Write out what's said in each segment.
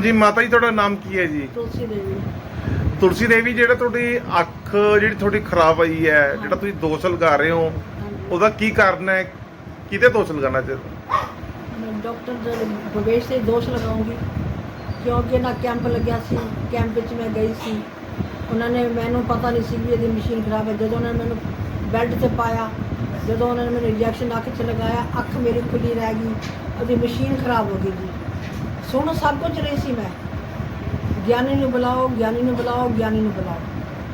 ਹਾਂਜੀ ਮਾਤਾ ਜੀ ਤੁਹਾਡਾ ਨਾਮ ਕੀ ਹੈ ਜੀ? ਤੁਲਸੀ ਦੇਵੀ। ਤੁਲਸੀ ਦੇਵੀ ਜਿਹੜਾ ਤੁਹਾਡੀ ਅੱਖ ਜਿਹੜੀ ਤੁਹਾਡੀ ਖਰਾਬ ਆਈ ਹੈ ਜਿਹੜਾ ਤੁਸੀਂ ਦੋਸ਼ ਲਗਾ ਰਹੇ ਹੋ ਉਹਦਾ ਕੀ ਕਾਰਨ ਹੈ? ਕਿਹਦੇ ਦੋਸ਼ ਲਗਾਉਣਾ ਚਾਹੀਦਾ? ਮੈਂ ਡਾਕਟਰ ਦੇ ਭਵੇਸ਼ ਤੇ ਦੋਸ਼ ਲਗਾਉਂਗੀ ਕਿਉਂਕਿ ਨਾ ਕੈਂਪ ਲੱਗਿਆ ਸੀ ਕੈਂਪ ਵਿੱਚ ਮੈਂ ਗਈ ਸੀ। ਉਹਨਾਂ ਨੇ ਮੈਨੂੰ ਪਤਾ ਨਹੀਂ ਸੀ ਵੀ ਇਹਦੀ ਮਸ਼ੀਨ ਖਰਾਬ ਹੈ। ਜਦੋਂ ਉਹਨਾਂ ਨੇ ਮੈਨੂੰ ਬੈੱਡ ਤੇ ਪਾਇਆ ਜਦੋਂ ਉਹਨਾਂ ਨੇ ਮੈਨੂੰ ਇੰਜੈਕਸ਼ਨ ਅੱਖ 'ਚ ਲਗਾਇਆ ਅੱਖ ਮੇਰੀ ਖੁੱਲੀ ਰਹਿ ਗਈ ਉਹਦੀ ਮਸ਼ੀਨ ਖਰਾਬ ਹੋ ਗਈ ਜੀ। ਸੁਣ ਸਭ ਕੁਝ ਰਹੀ ਸੀ ਮੈਂ। ਗਿਆਨੀ ਨੂੰ ਬੁਲਾਓ, ਗਿਆਨੀ ਨੂੰ ਬੁਲਾਓ, ਗਿਆਨੀ ਨੂੰ ਬੁਲਾਓ।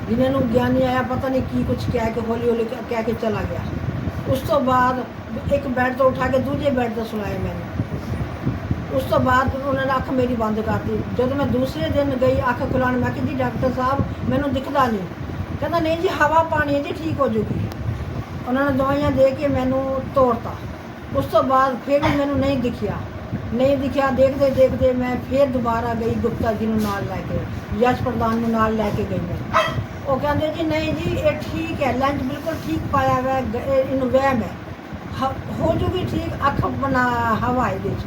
ਜਿਨ੍ਹਾਂ ਨੂੰ ਗਿਆਨੀ ਆਇਆ, ਪਤਾ ਨਹੀਂ ਕੀ ਕੁਝ ਕਹਿ ਕੇ, ਹੌਲੀ ਹੌਲੀ ਕਹਿ ਕਹਿ ਕੇ ਚਲਾ ਗਿਆ। ਉਸ ਤੋਂ ਬਾਅਦ ਇੱਕ ਬੈੱਡ ਤੋਂ ਉਠਾ ਕੇ ਦੂਜੇ ਬੈੱਡ ਤੇ ਸੁਲਾਇਆ ਮੈਨੂੰ। ਉਸ ਤੋਂ ਬਾਅਦ ਉਹਨਾਂ ਨੇ ਅੱਖ ਮੇਰੀ ਬੰਦ ਕਰਤੀ। ਜਦੋਂ ਮੈਂ ਦੂਸਰੇ ਦਿਨ ਗਈ ਅੱਖ ਖੁਲਾਉਣ ਮੈਂ ਕਿਹਾ ਜੀ ਡਾਕਟਰ ਸਾਹਿਬ, ਮੈਨੂੰ ਦਿਖਦਾ ਨਹੀਂ। ਕਹਿੰਦਾ, ਨਹੀਂ ਜੀ, ਹਵਾ, ਪਾਣੀ ਹੈ ਜੀ ਠੀਕ ਹੋ ਜੂਗੀ। ਉਹਨਾਂ ਨੇ ਦਵਾਈਆਂ ਦੇ ਕੇ ਮੈਨੂੰ ਤੋੜਤਾ ਉਸ ਤੋਂ ਬਾਅਦ ਫਿਰ ਵੀ ਮੈਨੂੰ ਨਹੀਂ ਦਿਖਿਆ। ਨਹੀਂ ਦਿਖਿਆ ਦੇਖਦੇ ਦੇਖਦੇ ਮੈਂ ਫਿਰ ਦੁਬਾਰਾ ਗਈ ਗੁਪਤਾ ਜੀ ਨੂੰ ਨਾਲ ਲੈ ਕੇ ਯਸ਼ ਪ੍ਰਧਾਨ ਨੂੰ ਨਾਲ ਲੈ ਕੇ ਗਈ ਮੈਂ। ਉਹ ਕਹਿੰਦੇ ਜੀ ਨਹੀਂ ਜੀ ਇਹ ਠੀਕ ਹੈ ਲੈਂਜ ਬਿਲਕੁਲ ਠੀਕ ਪਾਇਆ ਹੋਇਆ ਹੈ, ਇਹਨੂੰ ਵਹਿਮ ਹੈ। ਹ- ਹੋ ਜੂਗੀ ਠੀਕ ਅੱਖ ਬਣਾ ਹਵਾ ਇਹਦੇ ਚ।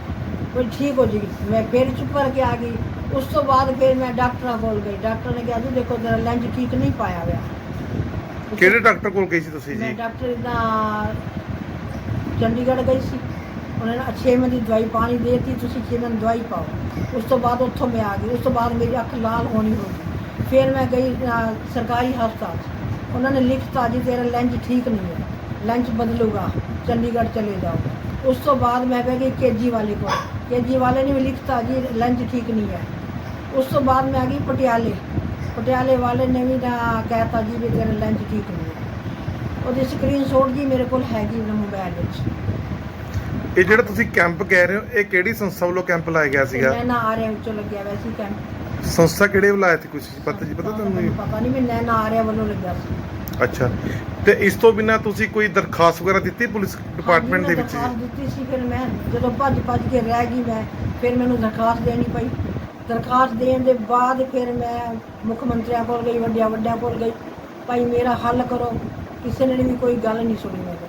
ਕੋਈ ਠੀਕ ਹੋ ਜੂਗੀ। ਮੈਂ ਫਿਰ ਚੁੱਪ ਕਰਕੇ ਆ ਗਈ। ਉਸ ਤੋਂ ਬਾਅਦ ਫਿਰ ਮੈਂ ਡਾਕਟਰਾਂ ਕੋਲ ਗਈ। ਡਾਕਟਰ ਨੇ ਕਿਹਾ ਜੀ ਦੇਖੋ ਤੇਰਾ ਲੈਂਜ ਠੀਕ ਨਹੀਂ ਪਾਇਆ ਹੋਇਆ। ਕਿਹੜੇ ਡਾਕਟਰ ਕੋਲ ਗਏ ਸੀ ਤੁਸੀਂ ਮੈਂ ਜੀ ਡਾਕਟਰ ਦਾ ਚੰਡੀਗੜ੍ਹ ਗਈ ਸੀ। ਉਹਨਾਂ ਨੇ 6 ਮਹੀਨੇ ਦੀ ਦਵਾਈ ਪਾਣੀ ਦੇਤੀ ਤੁਸੀਂ 6 ਮਹੀਨੇ ਦਵਾਈ ਪਾਓ ਉਸ ਤੋਂ ਬਾਅਦ ਉੱਥੋਂ ਮੈਂ ਆ ਗਈ ਉਸ ਤੋਂ ਬਾਅਦ ਮੇਰੀ ਅੱਖ ਲਾਲ ਹੋਣੀ ਹੋ ਗਈ ਫਿਰ ਮੈਂ ਗਈ ਅਹ, ਸਰਕਾਰੀ ਹਸਪਤਾਲ 'ਚ ਉਹਨਾਂ ਨੇ ਲਿਖਤਾ ਜੀ ਤੇਰਾ ਲੈਂਜ ਠੀਕ ਨਹੀਂ ਹੈ ਲੈਂਜ ਬਦਲੂਗਾ ਚੰਡੀਗੜ੍ਹ ਚਲੇ ਜਾਓ ਉਸ ਤੋਂ ਬਾਅਦ ਮੈਂ ਬਹਿ ਗਈ ਕੇਜੀ ਵਾਲੇ ਕੋਲ ਕੇਜੀ ਵਾਲੇ ਨੇ ਵੀ ਲਿਖਤਾ ਜੀ ਲੈਂਜ ਠੀਕ ਨਹੀਂ ਹੈ ਉਸ ਤੋਂ ਬਾਅਦ ਮੈਂ ਆ ਗਈ ਪਟਿਆਲੇ ਪਟਿਆਲੇ ਵਾਲੇ ਨੇ ਵੀ ਨਾ ਕਹਿਤਾ ਜੀ ਵੀ ਤੇਰਾ ਲੈਂਜ ਠੀਕ ਨਹੀਂ ਹੈ ਉਹਦੀ ਸਕਰੀਨਸ਼ਾਟ ਜੀ ਮੇਰੇ ਕੋਲ ਹੈਗੀ ਮੇਰੇ ਮੋਬਾਈਲ ਵਿੱਚ ਇਹ ਜਿਹੜਾ ਤੁਸੀਂ ਕੈਂਪ ਕਹਿ ਰਹੇ ਹੋ ਇਹ ਕਿਹੜੀ ਸੰਸਥਾ ਵੱਲੋਂ ਕੈਂਪ ਲਾਇਆ ਗਿਆ ਸੀਗਾ? ਮੈਂ ਨਾ ਆ ਰਿਹਾ ਵਿੱਚੋਂ ਲੱਗਿਆ ਵੈਸੀ ਕੈਂਪ। ਸੰਸਥਾ ਕਿਹੜੇ ਵੱਲੋਂ ਆਇਆ ਸੀ ਕੁਝ ਪਤਾ ਜੀ ਪਤਾ ਤੁਹਾਨੂੰ? ਪਤਾ ਨਹੀਂ ਮੈਂ ਨੈਣਾ ਆ ਰਿਹਾ ਵੱਲੋਂ ਲੱਗਿਆ ਸੀ। ਅੱਛਾ। ਤੇ ਇਸ ਤੋਂ ਬਿਨਾ ਤੁਸੀਂ ਕੋਈ ਦਰਖਾਸਤ ਵਗੈਰਾ ਦਿੱਤੀ ਪੁਲਿਸ ਡਿਪਾਰਟਮੈਂਟ ਦੇ ਵਿੱਚ? ਦਰਖਾਸਤ ਦਿੱਤੀ ਸੀ ਫਿਰ ਮੈਂ ਜਦੋਂ ਭੱਜ ਭੱਜ ਕੇ ਰਹਿ ਗਈ ਮੈਂ ਫਿਰ ਮੈਨੂੰ ਦਰਖਾਸਤ ਦੇਣੀ ਪਈ। ਦਰਖਾਸਤ ਦੇਣ ਦੇ ਬਾਅਦ ਫਿਰ ਮੈਂ ਮੁੱਖ ਮੰਤਰੀਆਂ ਕੋਲ ਗਈ ਵੱਡਿਆਂ ਵੱਡਿਆਂ ਕੋਲ ਗਈ। ਭਾਈ ਮੇਰਾ ਹੱਲ ਕਰੋ। ਕਿਸੇ ਨੇ ਵੀ ਕੋਈ ਗੱਲ ਨਹੀਂ ਸੁਣੀ ਮੇਰੇ।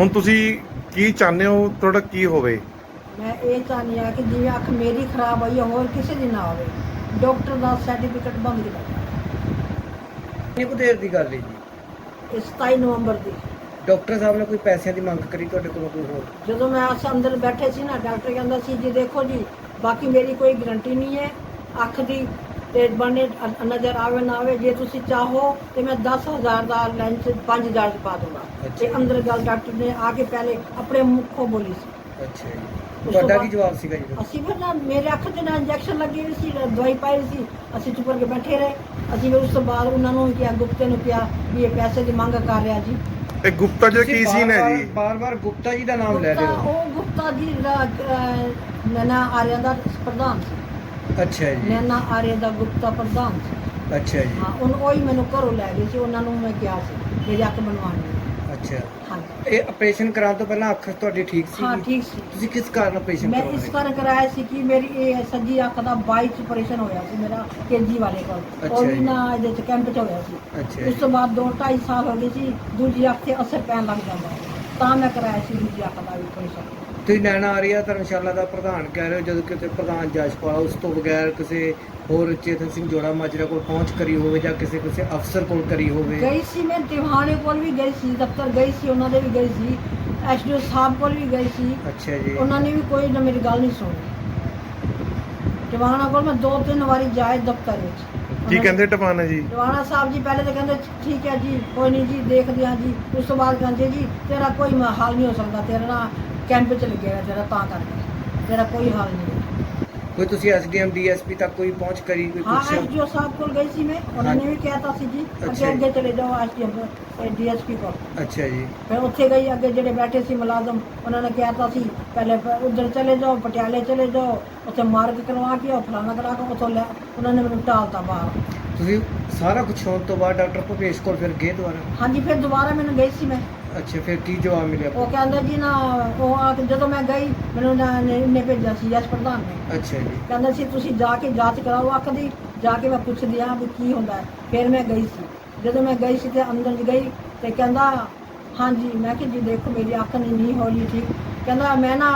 ਹੁਣ ਤੁਸੀਂ ਕੀ ਚਾਹੁੰਦੇ ਹੋ? ਤੁਹਾਡਾ ਕੀ ਹੋਵੇ? ਮੈਂ ਇਹ ਚਾਹੁੰਦੀ ਹਾਂ ਕਿ ਜਿਵੇਂ ਅੱਖ ਮੇਰੀ ਖਰਾਬ ਹੋਈ ਹੈ ਹੋਰ ਕਿਸੇ ਦੀ ਨਾ ਹੋਵੇ। ਡਾਕਟਰ ਦਾ ਸਰਟੀਫਿਕੇਟ ਬੰਦ ਜਾਵੇ। ਕਿੰਨੀ ਕੁ ਦੇਰ ਦੀ ਗੱਲ ਹੈ ਜੀ? ਇਹ 27 ਨਵੰਬਰ ਦੀ। ਡਾਕਟਰ ਸਾਹਿਬ ਨੇ ਕੋਈ ਪੈਸਿਆਂ ਦੀ ਮੰਗ ਕਰੀ ਤੁਹਾਡੇ ਕੋਲੋਂ ਕੋਈ ਹੋਰ? ਜਦੋਂ ਮੈਂ ਅਸ ਅੰਦਰ ਬੈਠੇ ਸੀ ਨਾ ਡਾਕਟਰ ਕਹਿੰਦਾ ਸੀ ਜੀ ਦੇਖੋ ਜੀ ਬਾਕੀ ਮੇਰੀ ਕੋਈ ਗਰੰਟੀ ਨਹੀਂ ਹੈ। ਅੱਖ ਦੀ ਤੇ ਬਣੇ ਨਜ਼ਰ ਆਵੇ ਨਾ ਆਵੇ ਜੇ ਤੁਸੀਂ ਚਾਹੋ ਤੇ ਮੈਂ 10000 ਦਾ ਲੈਂਸ 5000 ਚ ਪਾ ਦੂੰਗਾ। ਤੇ ਅੰਦਰ ਗੱਲ ਡਾਕਟਰ ਨੇ ਆ ਕੇ ਪਹਿਲੇ ਆਪਣੇ ਮੁੱਖੋਂ ਬੋਲੀ ਸੀ। ਅੱਛਾ ਤੁਹਾਡਾ ਕੀ ਜਵਾਬ ਸੀਗਾ ਜੀ? ਅਸੀਂ ਫਿਰ ਨਾ ਮੇਰੇ ਅੱਖ ਤੇ ਨਾ ਇੰਜੈਕਸ਼ਨ ਲੱਗੀ ਹੋਈ ਸੀ ਦਵਾਈ ਪਾਈ ਸੀ ਅਸੀਂ ਚੁੱਪ ਕਰਕੇ ਬੈਠੇ ਰਹੇ। ਅਸੀਂ ਉਸ ਤੋਂ ਬਾਅਦ ਉਹਨਾਂ ਨੂੰ ਕਿਹਾ ਗੁਪਤੇ ਨੂੰ ਕਿਹਾ ਵੀ ਇਹ ਪੈਸੇ ਦੀ ਮੰਗ ਕਰ ਰਿਹਾ ਜੀ। ਇਹ ਗੁਪਤਾ ਜੀ ਕੀ ਸੀ ਨੇ ਜੀ? ਬਾਰ-ਬਾਰ ਗੁਪਤਾ ਜੀ ਦਾ ਨਾਮ ਲੈ ਰਹੇ ਹੋ? ਉਹ ਗੁਪਤਾ ਜੀ ਦਾ ਨੈਣਾ ਆਰਿਆ ਦਾ ਪ੍ਰਧਾਨ ਸੀ। ਅੱਛਾ ਜੀ। ਨੈਣਾ ਆਰਿਆ ਦਾ ਗੁਪਤਾ ਪ੍ਰਧਾਨ ਸੀ। ਅੱਛਾ ਜੀ। ਹਾਂ ਉਹਨੂੰ ਉਹੀ ਮੈਨੂੰ ਘਰੋਂ ਲੈ ਗਏ ਸੀ ਉਹਨਾਂ ਨੂੰ ਮੈਂ ਕਿਹਾ ਸੀ ਮੇਰੀ ਅੱਖ ਬਣਵਾਉਣੀ। ਅੱਛਾ। ਹਾਂਜੀ ਇਹ ਆਪਰੇਸ਼ਨ ਕਰਾਉਣ ਤੋਂ ਪਹਿਲਾਂ ਅੱਖ ਤੁਹਾਡੀ ਠੀਕ ਸੀ? ਹਾਂ ਠੀਕ ਸੀ। ਤੁਸੀਂ ਕਿਸ ਕਾਰਨ ਆਪਰੇਸ਼ਨ ਮੈਂ ਕਰਵਾਇਆ ਇਸ ਕਾਰਨ ਕਰਾਇਆ ਸੀ ਕਿ ਮੇਰੀ ਇਹ ਸੱਜੀ ਅੱਖ ਦਾ 22 ਚ ਆਪਰੇਸ਼ਨ ਹੋਇਆ ਸੀ ਮੇਰਾ ਕੇਜੀ ਵਾਲੇ ਕੋਲ। ਅੱਛਾ ਉਹ ਵੀ ਜੀ। ਨਾ ਇਹਦੇ ਚ ਕੈਂਪ ਚ ਹੋਇਆ ਸੀ। ਅੱਛਾ ਉਸ ਜੀ। ਤੋਂ ਬਾਅਦ 2 2.5 ਸਾਲ ਹੋ ਗਏ ਸੀ ਦੂਜੀ ਅੱਖ ਤੇ ਅਸਰ ਪੈਣ ਲੱਗ ਜਾਂਦਾ। ਤਾਂ ਮੈਂ ਕਰਾਇਆ ਸੀ ਦੂਜੀ ਅੱਖ ਦਾ ਵੀ ਆਪਰੇਸ਼ਨ ਤੁਸੀਂ ਨੈਣਾ ਆ ਰਿਹਾ ਧਰਮਸ਼ਾਲਾ ਦਾ ਪ੍ਰਧਾਨ ਕਹਿ ਰਹੇ ਹੋ ਜਦੋਂ ਕਿਤੇ ਪ੍ਰਧਾਨ ਜਸ਼ਪਾਲ ਉਸ ਤੋਂ ਬਗੈਰ ਕਿਸੇ ਹੋਰ ਚੇਤਨ ਸਿੰਘ ਜੋੜਾ ਮਾਜਰਾ ਕੋਲ ਪਹੁੰਚ ਕਰੀ ਹੋਵੇ ਜਾਂ ਕਿਸੇ ਕਿਸੇ ਅਫਸਰ ਕੋਲ ਕਰੀ ਹੋਵੇ। ਗਈ ਸੀ ਮੈਂ ਟਿਵਾਣੇ ਕੋਲ ਵੀ ਗਈ ਸੀ ਦਫ਼ਤਰ ਗਈ ਸੀ ਉਹਨਾਂ ਦੇ ਵੀ ਗਈ ਸੀ ਐਸਡੀਓ ਸਾਹਿਬ ਕੋਲ ਵੀ ਗਈ ਸੀ। ਅੱਛਾ ਜੀ। ਉਹਨਾਂ ਨੇ ਵੀ ਕੋਈ ਨਾ ਮੇਰੀ ਗੱਲ ਨਹੀਂ ਸੁਣੀ। ਟਿਵਾਣਾ ਕੋਲ ਮੈਂ ਦੋ ਤਿੰਨ ਵਾਰੀ ਜਾਏ ਦਫ਼ਤਰ ਵਿੱਚ। ਕੀ ਕਹਿੰਦੇ ਟਪਾਨਾ ਜੀ? ਟਿਵਾਣਾ ਸਾਹਿਬ ਜੀ ਪਹਿਲੇ ਤਾਂ ਕਹਿੰਦੇ ਠੀਕ ਹੈ ਜੀ ਕੋਈ ਨਹੀਂ ਜੀ ਦੇਖਦੇ ਹਾਂ ਜੀ ਉਸ ਤੋਂ ਬਾਅਦ ਕਹਿੰਦੇ ਜੀ ਤੇਰਾ ਕੋਈ ਮ- ਹੱਲ ਨਹੀਂ ਹੋ ਸਕਦਾ ਤੇਰਾ ਨਾ ਕੈਂਪ ਚ ਲੱਗਿਆ ਹੋਇਆ ਤੇਰਾ ਤਾਂ ਕਰਕੇ। ਤੇਰਾ ਕੋਈ ਹੱਲ ਨਹੀਂ ਹੈ। ਕੋਈ ਤੁਸੀਂ ਐਸਡੀਐਮ ਡੀਐਸਪੀ ਤੱਕ ਕੋਈ ਪਹੁੰਚ ਕਰੀ ਕੋਈ ਹਾਂ ਪੁੱਛਿਆ? ਐਸਡੀਓ ਸਾਹਿਬ ਕੋਲ ਗਈ ਸੀ ਮੈਂ। ਉਹਨਾਂ ਨੇ ਹਾਂਜੀ। ਵੀ ਕਹਿਤਾ ਸੀ ਜੀ ਅੱਛਾ ਅੱਗੇ ਜੀ। ਅੱਗੇ ਚਲੇ ਜਾਓ ਐਸਡੀਐਮ ਡੀਐਸਪੀ ਕੋਲ। ਅੱਛਾ ਜੀ। ਫਿਰ ਉੱਥੇ ਗਈ ਅੱਗੇ ਜਿਹੜੇ ਬੈਠੇ ਸੀ ਮੁਲਾਜ਼ਮ ਉਹਨਾਂ ਨੇ ਕਿਹਾ ਤਾਂ ਸੀ ਪਹਿਲੇ ਪ- ਉੱਧਰ ਚਲੇ ਜਾਓ ਪਟਿਆਲੇ ਚਲੇ ਜਾਓ ਉੱਥੇ ਮਾਰਗ ਕਰਵਾ ਕੇ ਉਹ ਫਲਾਣਾ ਕਰਾ ਕੇ ਉੱਥੋਂ ਲੈ ਉਹਨਾਂ ਨੇ ਮੈਨੂੰ ਟਾਲਤਾ ਬਾਹਰ। ਤੁਸੀਂ ਸਾਰਾ ਕੁਝ ਹੋਣ ਤੋਂ ਬਾਅਦ ਡਾਕਟਰ ਭੁਪੇਸ਼ ਕੋਲ ਫਿਰ ਗਏ ਦੁਬਾਰਾ? ਹਾਂਜੀ ਫਿਰ ਦੁਬਾਰਾ ਮੈਨੂੰ ਗਈ ਸੀ ਮੈਂ। ਅੱਛਾ ਫਿਰ ਕੀ ਜਵਾਬ ਮਿਲਿਆ ਉਹ ਕਹਿੰਦਾ ਜੀ ਨਾ ਉਹ ਆ ਕੇ ਜਦੋਂ ਮੈਂ ਗਈ ਮੈਨੂੰ ਨਾ ਨੇ ਨੇ ਭੇਜਿਆ ਸੀ ਯਸ਼ ਪ੍ਰਧਾਨ ਨੇ। ਅੱਛਾ ਜੀ। ਕਹਿੰਦਾ ਸੀ ਤੁਸੀਂ ਜਾ ਕੇ ਜਾਂਚ ਕਰਾਓ ਅੱਖ ਦੀ ਜਾ ਕੇ ਮੈਂ ਪੁੱਛਦੀ ਆ ਵੀ ਕੀ ਹੁੰਦਾ ਹੈ। ਫਿਰ ਮੈਂ ਗਈ ਸੀ। ਜਦੋਂ ਮੈਂ ਗਈ ਸੀ ਤੇ ਅੰਦਰ ਗਈ ਤੇ ਕਹਿੰਦਾ ਹਾਂਜੀ ਮੈਂ ਕਿ ਜੀ ਦੇਖੋ ਮੇਰੀ ਅੱਖ ਨਹੀਂ ਨਹੀਂ ਹੋਈ ਠੀਕ। ਕਹਿੰਦਾ ਮੈਂ ਨਾ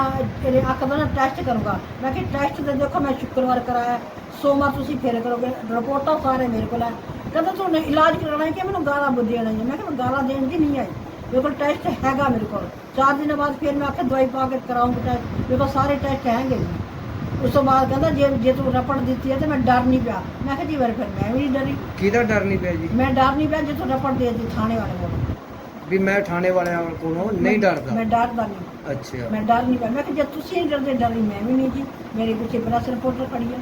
ਇਹਦੇ ਅੱਖ ਦਾ ਨਾ ਟੈਸਟ ਕਰੂੰਗਾ। ਮੈਂ ਕਿਹਾ ਟੈਸਟ ਤੇ ਦੇਖੋ ਮੈਂ ਸ਼ੁੱਕਰਵਾਰ ਕਰਾਇਆ। ਸੋਮਵਾਰ ਤੁਸੀਂ ਫੇਰ ਕਰੋਗੇ। ਰਿਪੋਰਟਾਂ ਸਾਰੇ ਮੇਰੇ ਕੋਲ ਹੈ। ਕਹਿੰਦਾ ਤੁਹਾਨੂੰ ਇਲਾਜ ਕਰਾਉਣਾ ਹੈ ਕਿ ਮੈਨੂੰ ਗਾਲਾਂ ਬੁੱਧੀਆਂ ਨਹੀਂ ਮੈਂ ਕਿਹਾ ਮੈਂ ਗਾਲਾਂ ਦੇਣ ਦੀ ਨਹੀਂ ਆਈ। ਮੇਰੇ ਕੋਲ ਟੈਸਟ ਹੈਗਾ ਮੇਰੇ ਕੋਲ। ਚਾਰ ਦਿਨਾਂ ਬਾਅਦ ਫਿਰ ਮੈਂ ਆਖਿਆ ਦਵਾਈ ਪਾ ਕੇ ਕਰਾਉਂਗਾ ਟੈਸਟ ਮੇਰੇ ਕੋਲ ਸਾਰੇ ਟੈਸਟ ਹੈਗੇ ਉਸ ਤੋਂ ਬਾਅਦ ਕਹਿੰਦਾ ਜੇ ਜੇ ਤੂੰ ਰਪੜ ਦਿੱਤੀ ਹੈ ਤੇ ਮੈਂ ਡਰ ਨਹੀਂ ਪਿਆ। ਮੈਂ ਕਿਹਾ ਜੀ ਵਾਰ ਫਿਰ ਮੈਂ ਵੀ ਨਹੀਂ ਡਰੀ। ਕਿਹਦਾ ਡਰ ਨਹੀਂ ਪਿਆ ਜੀ? ਮੈਂ ਡਰ ਨਹੀਂ ਪਿਆ ਜੇ ਤੂੰ ਰਪੜ ਦੇ ਦਿੱਤੀ ਥਾਣੇ ਵਾਲੇ ਕੋਲ। ਵੀ ਮੈਂ ਥਾਣੇ ਵਾਲਿਆਂ ਕੋਲੋਂ ਨਹੀਂ ਡਰਦਾ। ਮੈਂ ਡਰਦਾ ਨਹੀਂ। ਅੱਛਾ। ਮੈਂ ਡਰ ਨਹੀਂ ਪਿਆ। ਮੈਂ ਕਿਹਾ ਜੇ ਤੁਸੀਂ ਨਹੀਂ ਡਰਦੇ ਡਰੀ ਮੈਂ ਵੀ ਨਹੀਂ ਜੀ। ਮੇਰੇ ਪਿੱਛੇ ਪ੍ਰੈਸ ਰਿਪੋਰਟਰ ਖੜੀ ਹੈ।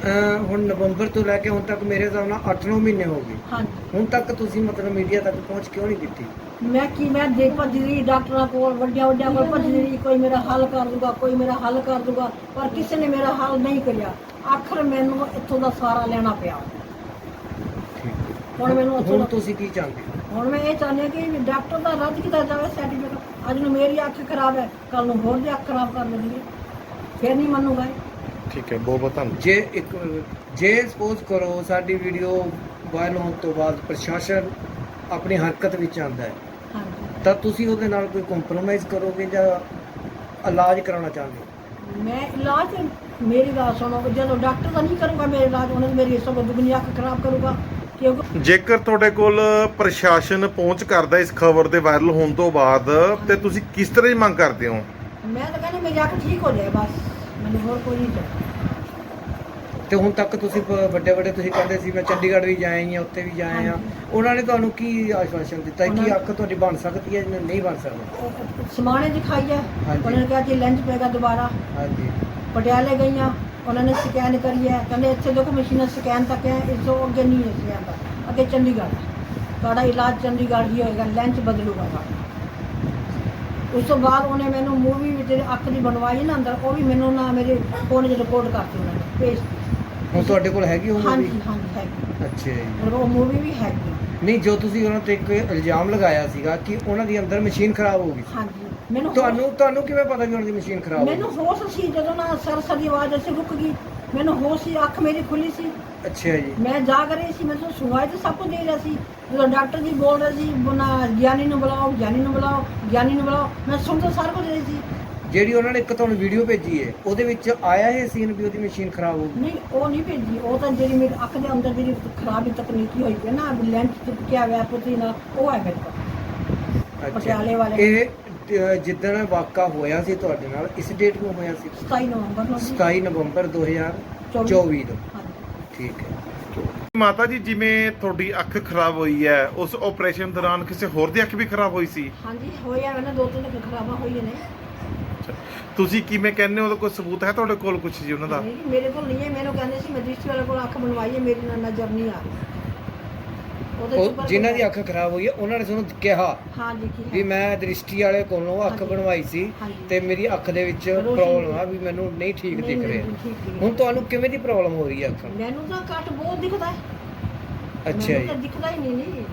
ਅਹ ਹੁਣ ਨਵੰਬਰ ਤੋਂ ਲੈ ਕੇ ਹੁਣ ਤੱਕ ਮੇਰੇ ਹਿਸਾਬ ਨਾਲ 8-9 ਮਹੀਨੇ ਹੋ ਗਏ। ਹਾਂਜੀ। ਹੁਣ ਤੱਕ ਤੁਸੀਂ ਮਤਲਬ ਮੀਡੀਆ ਤੱਕ ਪਹੁੰਚ ਕਿਉਂ ਨਹੀਂ ਕੀਤੀ ਮੈਂ ਕੀ ਮੈਂ ਦੇਖ ਭੱਜਦੀ ਰਹੀ ਡਾਕਟਰਾਂ ਕੋਲ ਵੱਡਿਆਂ ਵੱਡਿਆਂ ਕੋਲ ਭੱਜਦੀ ਰਹੀ ਕੋਈ ਮੇਰਾ ਹੱਲ ਕਰ ਦੂਗਾ ਕੋਈ ਮੇਰਾ ਹੱਲ ਕਰ ਦੂਗਾ ਪਰ ਕਿਸੇ ਨੇ ਮੇਰਾ ਹੱਲ ਨਹੀਂ ਕਰਿਆ। ਆਖਰ ਮੈਨੂੰ ਇੱਥੋਂ ਦਾ ਸਾਰਾ ਲੈਣਾ ਪਿਆ। ਹੁਣ ਮੈਨੂੰ ਹੁਣ ਦਾ ਤੁਸੀਂ ਕੀ ਚਾਹੁੰਦੇ? ਹੋ? ਹੁਣ ਮੈਂ ਇਹ ਚਾਹੁੰਦੀ ਹਾਂ ਕਿ ਡਾਕਟਰ ਦਾ ਰੱਦ ਕੀਤਾ ਜਾਵੇ ਸਰਟੀਫਿਕੇਟ ਅੱਜ ਨੂੰ ਮੇਰੀ ਅੱਖ ਖਰਾਬ ਹੈ ਕੱਲ ਨੂੰ ਹੋਰ ਦੀ ਅੱਖ ਖਰਾਬ ਕਰ ਲੈਂਦੀ ਫਿਰ ਨਹੀਂ ਮੰਨੂਗਾ ਇਹ। ਠੀਕ ਹੈ ਬਹੁਤ ਬਹੁਤ ਧੰਨਵਾਦ। ਜੇ ਇੱਕ ਜੇ ਸਪੋਜ਼ ਕਰੋ ਸਾਡੀ ਵੀਡੀਓ ਵਾਇਰਲ ਹੋਣ ਤੋਂ ਬਾਅਦ ਪ੍ਰਸ਼ਾਸਨ ਆਪਣੀ ਹਰਕਤ ਵਿੱਚ ਆਂਦਾ ਹੈ ਹਾਂਜੀ। ਤਾਂ ਤੁਸੀਂ ਉਹਦੇ ਨਾਲ ਕੋਈ ਕੰਪਰੋਮਾਈਜ਼ ਕਰੋਗੇ ਜਾਂ ਇਲਾਜ ਕਰਾਉਣਾ ਚਾਹੁੰਦੇ ਹੋ ਮੈਂ ਇਲਾਜ ਮੇਰੀ ਗੱਲ ਸੁਣੋ ਜਦੋਂ ਡਾਕਟਰ ਤਾਂ ਨਹੀਂ ਕਰੂਗਾ ਮੇਰੇ ਇਲਾਜ ਉਹਨਾਂ ਮੇਰੀ ਸਭ ਦੁਗਣੀ ਅੱਖ ਖਰਾਬ ਕਰੂਗਾ ਕਿਉਂਕਿ ਜੇਕਰ ਤੁਹਾਡੇ ਕੋਲ ਪ੍ਰਸ਼ਾਸਨ ਪਹੁੰਚ ਕਰਦਾ ਇਸ ਖਬਰ ਦੇ ਵਾਇਰਲ ਹੋਣ ਤੋਂ ਬਾਅਦ ਤੇ ਤੁਸੀਂ ਕਿਸ ਤਰ੍ਹਾਂ ਦੀ ਮੰਗ ਕਰਦੇ ਹੋ? ਮੈਂ ਤਾਂ ਕਹਿੰਦੀ ਮੇਰੀ ਅੱਖ ਠੀਕ ਹੋ ਜਾਏ ਬਸ ਮੈਨੂੰ ਹੋਰ ਕੋਈ ਨਹੀਂ ਚਾਹੀਦਾ। ਤੇ ਹੁਣ ਤੱਕ ਤੁਸੀਂ ਵੱਡੇ ਵੱਡੇ ਤੁਸੀਂ ਕਹਿੰਦੇ ਸੀ ਮੈਂ ਚੰਡੀਗੜ੍ਹ ਵੀ ਜਾਏ ਹਾਂ ਉੱਥੇ ਵੀ ਜਾਏ ਹਾਂ ਉਹਨਾਂ ਨੇ ਤੁਹਾਨੂੰ ਕੀ ਆਸ਼ਵਾਸਨ ਦਿੱਤਾ? ਕਿ ਅੱਖ ਤੁਹਾਡੀ ਬਣ ਸਕਦੀ ਹੈ ਜਾਂ ਨਹੀਂ ਬਣ ਸਕਦੀ? ਸਮਾਣੇ ਦਿਖਾਈ ਹੈ। ਉਹਨਾਂ ਨੇ ਕਿਹਾ ਜੀ ਲੈਂਜ ਪਏਗਾ ਦੁਬਾਰਾ। ਹਾਂਜੀ। ਪਟਿਆਲੇ ਗਈਆਂ। ਉਹਨਾਂ ਨੇ ਸਕੈਨ ਕਰੀ ਹੈ। ਕਹਿੰਦੇ ਇੱਥੇ ਦੇਖੋ ਮਸ਼ੀਨਾਂ ਸਕੈਨ ਤੱਕ ਹੈ। ਇਸ ਤੋਂ ਅੱਗੇ ਨਹੀਂ ਹੈ ਸਕੈਨ ਅੱਗੇ ਚੰਡੀਗੜ੍ਹ। ਤੁਹਾਡਾ ਇਲਾਜ ਚੰਡੀਗੜ੍ਹ ਹੀ ਹੋਏਗਾ। ਲੈਂਜ ਬਦਲੂਗਾ ਉਸ ਤੋਂ ਬਾਅਦ ਉਹਨੇ ਮੈਨੂੰ ਮੂਵੀ ਵਿੱਚ ਜਿਹੜੀ ਅੱਖ ਦੀ ਬਣਵਾਈ ਨਾ ਅੰਦਰ ਉਹ ਵੀ ਮੈਨੂੰ ਨਾ ਮੇਰੇ ਫੋਨ 'ਚ ਰਿਕਾਰਡ ਕਰਤੀ ਉਹਨਾਂ ਨੇ। ਭੇਜ ਦਿੱਤੀ। ਹੁਣ ਤੁਹਾਡੇ ਕੋਲ ਹੈਗੀ ਉਹ ਹਾਂਜੀ ਮੂਵੀ ਹਾਂਜੀ ਹੈਗੀ। ਅੱਛਾ ਜੀ। ਮੇਰੇ ਕੋਲ ਮੂਵੀ ਵੀ ਹੈਗੀ। ਨਹੀਂ ਜੋ ਤੁਸੀਂ ਉਹਨਾਂ ਤੇ ਇੱਕ ਇਲਜ਼ਾਮ ਲਗਾਇਆ ਸੀਗਾ ਕਿ ਉਹਨਾਂ ਦੀ ਅੰਦਰ ਮਸ਼ੀਨ ਖਰਾਬ ਹੋ ਗਈ ਸੀ। ਹਾਂਜੀ। ਮੈਨੂੰ ਤੁਹਾਨੂੰ ਤੁਹਾਨੂੰ ਕਿਵੇਂ ਪਤਾ ਵੀ ਉਹਨਾਂ ਦੀ ਮਸ਼ੀਨ ਖਰਾਬ ਹੋ ਮੈਨੂੰ ਗਈ ਹੋਸ਼ ਸੀ ਜਦੋਂ ਨਾ ਸਰਸਰ ਦੀ ਆਵਾਜ਼ ਅਸੀਂ ਰੁਕ ਗਈ। ਮੈਨੂੰ ਹੋਸ਼ ਸੀ ਅੱਖ ਮੇਰੀ ਖੁੱਲੀ ਸੀ। ਅੱਛਾ ਜੀ। ਮੈਂ ਜਾਗ ਰਹੀ ਸੀ ਮੈਨੂੰ ਸੁਣਾਈ ਤੇ ਸਭ ਕੁਝ ਦੇ ਰਿਹਾ ਸੀ। ਜਦੋਂ ਡਾਕਟਰ ਜੀ ਬੋਲ ਰਹੇ ਸੀ ਬੁਨਾ ਗਿਆਨੀ ਨੂੰ ਬੁਲਾਓ ਗਿਆਨੀ ਨੂੰ ਬੁਲਾਓ ਗਿਆਨੀ ਨੂੰ ਬੁਲਾਓ। ਮੈਂ ਸੁਣਦਾ ਸਾਰਾ ਕੁਝ ਰਹੀ ਸੀ। ਜਿਹੜੀ ਉਹਨਾਂ ਨੇ ਇੱਕ ਤੁਹਾਨੂੰ ਵੀਡੀਓ ਭੇਜੀ ਹੈ ਉਹਦੇ ਵਿੱਚ ਆਇਆ ਇਹ ਸੀਨ ਵੀ ਉਹਦੀ ਮਸ਼ੀਨ ਖਰਾਬ ਹੋ ਗਈ? ਨਹੀਂ ਉਹ ਨਹੀਂ ਭੇਜੀ। ਉਹ ਤਾਂ ਜਿਹੜੀ ਮੇਰੀ ਅੱਖ ਦੇ ਅੰਦਰ ਜਿਹੜੀ ਖਰਾਬੀ ਤਕਨੀਕੀ ਹੋਈ ਹੈ ਨਾ ਲੈਂਸ ਚਿਪਕਿਆ ਹੋਇਆ ਪੁੱਤੀ ਨਾਲ ਉਹ ਹੈ ਮੇਰੇ ਕੋਲ। ਪਟਿਆਲੇ ਵਾਲੇ। ਇਹ ਜਿੱਦਣ ਵਾਕਾ ਹੋਇਆ ਸੀ ਤੁਹਾਡੇ ਨਾਲ ਇਸ ਡੇਟ ਨੂੰ ਹੋਇਆ ਸੀ? 27 ਨਵੰਬਰ ਨੂੰ ਜੀ। 27 ਨਵੰਬਰ 2024 ਨੂੰ। ਹਾਂਜੀ। ਠੀਕ ਹੈ। ਮਾਤਾ ਜੀ ਜਿਵੇਂ ਤੁਹਾਡੀ ਅੱਖ ਖਰਾਬ ਹੋਈ ਹੈ ਉਸ ਆਪਰੇਸ਼ਨ ਦੌਰਾਨ ਕਿਸੇ ਹੋਰ ਦੀ ਅੱਖ ਵੀ ਖਰਾਬ ਹੋਈ ਸੀ? ਹਾਂਜੀ ਹੋਇਆ ਮੈਨੇ ਦੋ ਤਿੰਨ ਖਰਾਬਾਂ ਹੋਈਆਂ ਨੇ। ਤੁਸੀਂ ਕਿਵੇਂ ਕਹਿੰਦੇ ਹੋ? ਉਹਦਾ ਕੋਈ ਸਬੂਤ ਹੈ ਤੁਹਾਡੇ ਕੋਲ ਕੁਝ ਜੀ ਉਹਨਾਂ ਦਾ? ਨਹੀਂ, ਮੇਰੇ ਕੋਲ ਨਹੀਂ ਹੈ। ਮੈਨੂੰ ਕਹਿੰਦੇ ਸੀ ਮੈਂ ਦ੍ਰਿਸ਼ਟੀ ਵਾਲੇ ਕੋਲ ਅੱਖ ਬਣਵਾਈ ਹੈ ਮੇਰੀ ਨਾਲ ਨਜ਼ਰ ਨਹੀਂ ਆ। ਰਹੀ ਉਹਦੇ ਉਹ ਚੁੱਪ ਜਿਨ੍ਹਾਂ ਦੀ ਅੱਖ ਖਰਾਬ ਹੋਈ ਹੈ ਉਹਨਾਂ ਨੇ ਤੁਹਾਨੂੰ ਕਿਹਾ ਹਾਂਜੀ ਕੀ ਵੀ ਹੈ ਮੈਂ ਦ੍ਰਿਸ਼ਟੀ ਵਾਲੇ ਕੋਲੋਂ ਅੱਖ ਹਾਂਜੀ। ਬਣਵਾਈ ਸੀ ਹਾਂਜੀ। ਤੇ ਮੇਰੀ ਅੱਖ ਦੇ ਵਿੱਚ ਰੋਸ਼ਨੀ ਪ੍ਰੋਬਲਮ ਆ ਵੀ ਮੈਨੂੰ ਨਹੀਂ ਠੀਕ ਦਿਖ ਰਿਹਾ। ਨਹੀਂ। ਹੁਣ ਤੁਹਾਨੂੰ ਕਿਵੇਂ ਦੀ ਪ੍ਰੋਬਲਮ ਹੋ ਰਹੀ ਹੈ ਅੱਖ ਨੂੰ? ਮੈਨੂੰ ਤਾਂ ਘੱਟ ਬਹੁਤ ਦਿਖਦਾ ਹੈ। ਅੱਛਾ ਮੈਨੂੰ ਤਾਂ ਜੀ। ਦਿਖਦਾ ਹੀ ਨਹੀਂ ਨਹੀਂ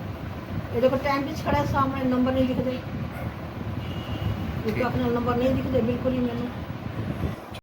ਇਹਦੇ ਕੋਲ ਟਾਈਮ ਵਿੱਚ ਖੜਾ ਹੈ, ਸਾਹਮਣੇ ਨੰਬਰ ਨਹੀਂ ਦਿਖਦੇ। ਇੱਕ ਆਪਣਾ ਨੰਬਰ ਨਹੀਂ ਦਿਖਦੇ ਬਿਲਕੁਲ ਹੀ ਮੈਨੂੰ